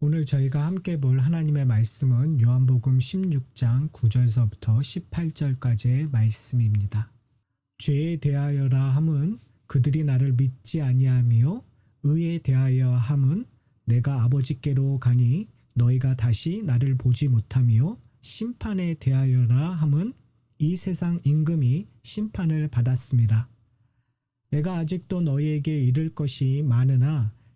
오늘 저희가 함께 볼 하나님의 말씀은 요한복음 16장 9절서부터 18절까지의 말씀입니다. 죄에 대하여라 함은 그들이 나를 믿지 아니하며 의에 대하여 함은 내가 아버지께로 가니 너희가 다시 나를 보지 못하며 심판에 대하여라 함은 이 세상 임금이 심판을 받았습니다. 내가 아직도 너희에게 이를 것이 많으나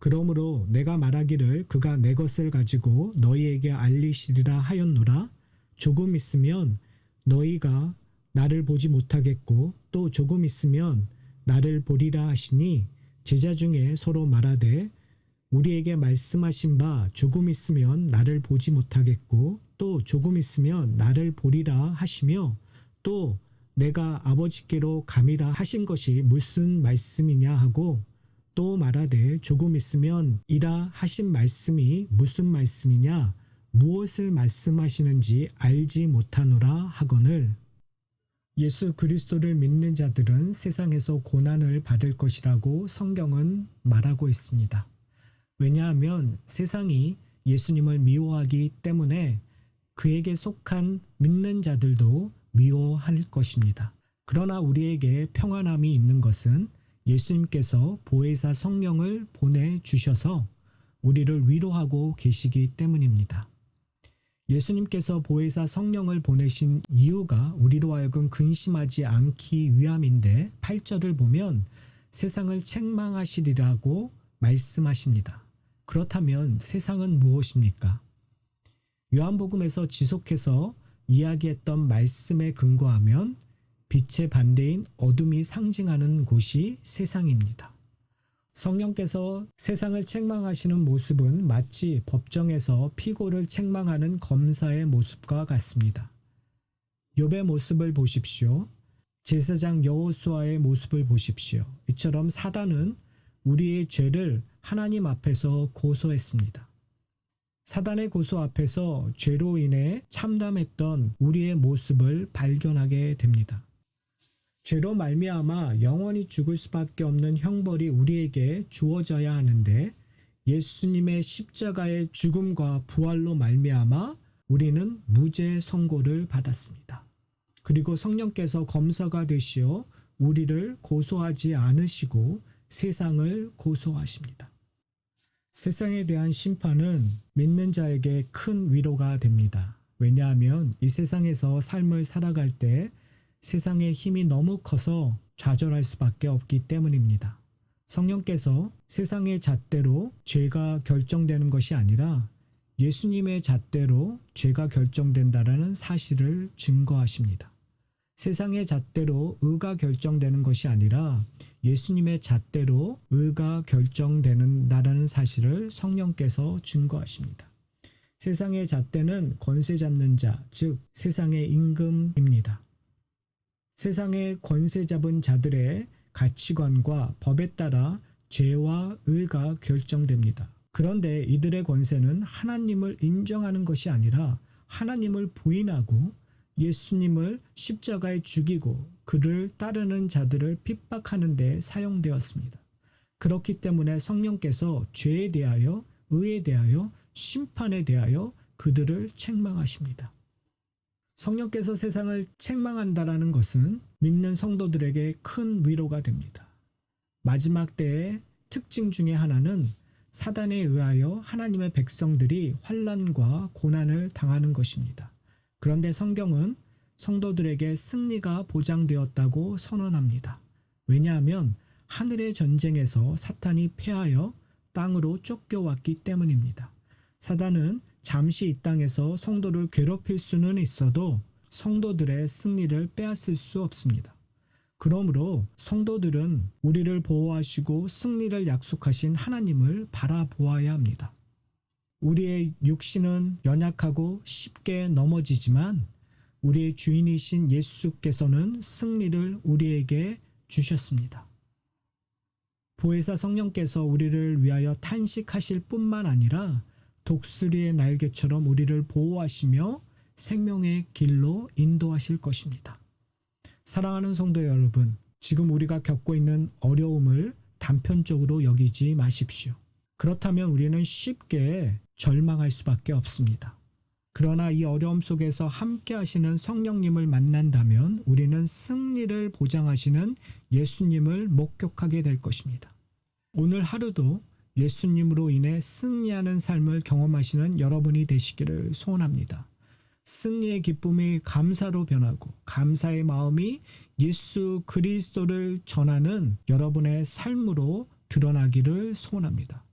그러므로 내가 말하기를 그가 내 것을 가지고 너희에게 알리시리라 하였노라. 조금 있으면 너희가 나를 보지 못하겠고 또 조금 있으면 나를 보리라 하시니 제자 중에 서로 말하되 우리에게 말씀하신 바 조금 있으면 나를 보지 못하겠고 또 조금 있으면 나를 보리라 하시며 또 내가 아버지께로 감이라 하신 것이 무슨 말씀이냐 하고 또 말하되 조금 있으면 이라 하신 말씀이 무슨 말씀이냐 무엇을 말씀하시는지 알지 못하노라 하거늘 예수 그리스도를 믿는 자들은 세상에서 고난을 받을 것이라고 성경은 말하고 있습니다. 왜냐하면 세상이 예수님을 미워하기 때문에 그에게 속한 믿는 자들도 미워할 것입니다. 그러나 우리에게 평안함이 있는 것은 예수님께서 보혜사 성령을 보내주셔서 우리를 위로하고 계시기 때문입니다. 예수님께서 보혜사 성령을 보내신 이유가 우리로 하여금 근심하지 않기 위함인데 8절을 보면 세상을 책망하시리라고 말씀하십니다. 그렇다면 세상은 무엇입니까? 요한복음에서 지속해서 이야기했던 말씀에 근거하면 빛의 반대인 어둠이 상징하는 곳이 세상입니다. 성령께서 세상을 책망하시는 모습은 마치 법정에서 피고를 책망하는 검사의 모습과 같습니다. 욥의 모습을 보십시오. 제사장 여호수아의 모습을 보십시오. 이처럼 사단은 우리의 죄를 하나님 앞에서 고소했습니다. 사단의 고소 앞에서 죄로 인해 참담했던 우리의 모습을 발견하게 됩니다. 죄로 말미암아 영원히 죽을 수밖에 없는 형벌이 우리에게 주어져야 하는데 예수님의 십자가의 죽음과 부활로 말미암아 우리는 무죄 선고를 받았습니다. 그리고 성령께서 검사가 되시어 우리를 고소하지 않으시고 세상을 고소하십니다. 세상에 대한 심판은 믿는 자에게 큰 위로가 됩니다. 왜냐하면 이 세상에서 삶을 살아갈 때 세상의 힘이 너무 커서 좌절할 수밖에 없기 때문입니다. 성령께서 세상의 잣대로 죄가 결정되는 것이 아니라 예수님의 잣대로 죄가 결정된다라는 사실을 증거하십니다. 세상의 잣대로 의가 결정되는 것이 아니라 예수님의 잣대로 의가 결정되는다라는 사실을 성령께서 증거하십니다. 세상의 잣대는 권세 잡는 자, 즉 세상의 임금입니다. 세상의 권세 잡은 자들의 가치관과 법에 따라 죄와 의가 결정됩니다. 그런데 이들의 권세는 하나님을 인정하는 것이 아니라 하나님을 부인하고 예수님을 십자가에 죽이고 그를 따르는 자들을 핍박하는 데 사용되었습니다. 그렇기 때문에 성령께서 죄에 대하여 의에 대하여 심판에 대하여 그들을 책망하십니다. 성령께서 세상을 책망한다라는 것은 믿는 성도들에게 큰 위로가 됩니다. 마지막 때의 특징 중의 하나는 사단에 의하여 하나님의 백성들이 환란과 고난을 당하는 것입니다. 그런데 성경은 성도들에게 승리가 보장되었다고 선언합니다. 왜냐하면 하늘의 전쟁에서 사탄이 패하여 땅으로 쫓겨왔기 때문입니다. 사단은 잠시 이 땅에서 성도를 괴롭힐 수는 있어도 성도들의 승리를 빼앗을 수 없습니다. 그러므로 성도들은 우리를 보호하시고 승리를 약속하신 하나님을 바라보아야 합니다. 우리의 육신은 연약하고 쉽게 넘어지지만 우리의 주인이신 예수께서는 승리를 우리에게 주셨습니다. 보혜사 성령께서 우리를 위하여 탄식하실 뿐만 아니라 독수리의 날개처럼 우리를 보호하시며 생명의 길로 인도하실 것입니다. 사랑하는 성도 여러분, 지금 우리가 겪고 있는 어려움을 단편적으로 여기지 마십시오. 그렇다면 우리는 쉽게 절망할 수밖에 없습니다. 그러나 이 어려움 속에서 함께 하시는 성령님을 만난다면 우리는 승리를 보장하시는 예수님을 목격하게 될 것입니다. 오늘 하루도 예수님으로 인해 승리하는 삶을 경험하시는 여러분이 되시기를 소원합니다. 승리의 기쁨이 감사로 변하고 감사의 마음이 예수 그리스도를 전하는 여러분의 삶으로 드러나기를 소원합니다.